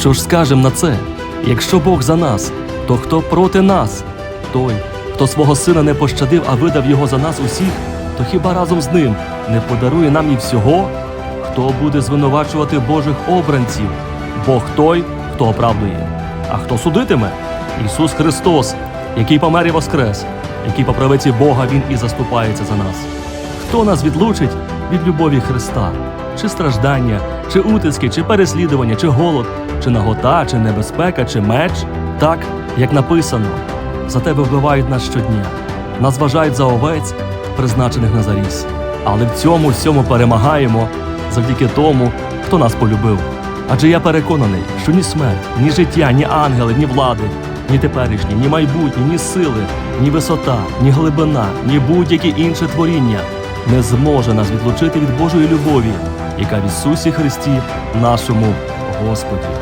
Що ж скажем на це? Якщо Бог за нас, то хто проти нас? Той, хто свого сина не пощадив, а видав його за нас усіх, то хіба разом з ним не подарує нам і всього? Хто буде звинувачувати Божих обранців? Бог той, хто оправдує. А хто судитиме? Ісус Христос, який помер і воскрес, який по правиці Бога Він і заступається за нас. Хто нас відлучить від любові Христа? Чи страждання, чи утиски, чи переслідування, чи голод, чи нагота, чи небезпека, чи меч? Так, як написано, за тебе вбивають нас щодня, нас вважають за овець, призначених на заріз. Але в цьому всьому перемагаємо завдяки тому, хто нас полюбив. Адже я переконаний, що ні смерть, ні життя, ні ангели, ні влади, ні теперішні, ні майбутні, ні сили, ні висота, ні глибина, ні будь-яке інше творіння не зможе нас відлучити від Божої любові, яка в Ісусі Христі, нашому Господі.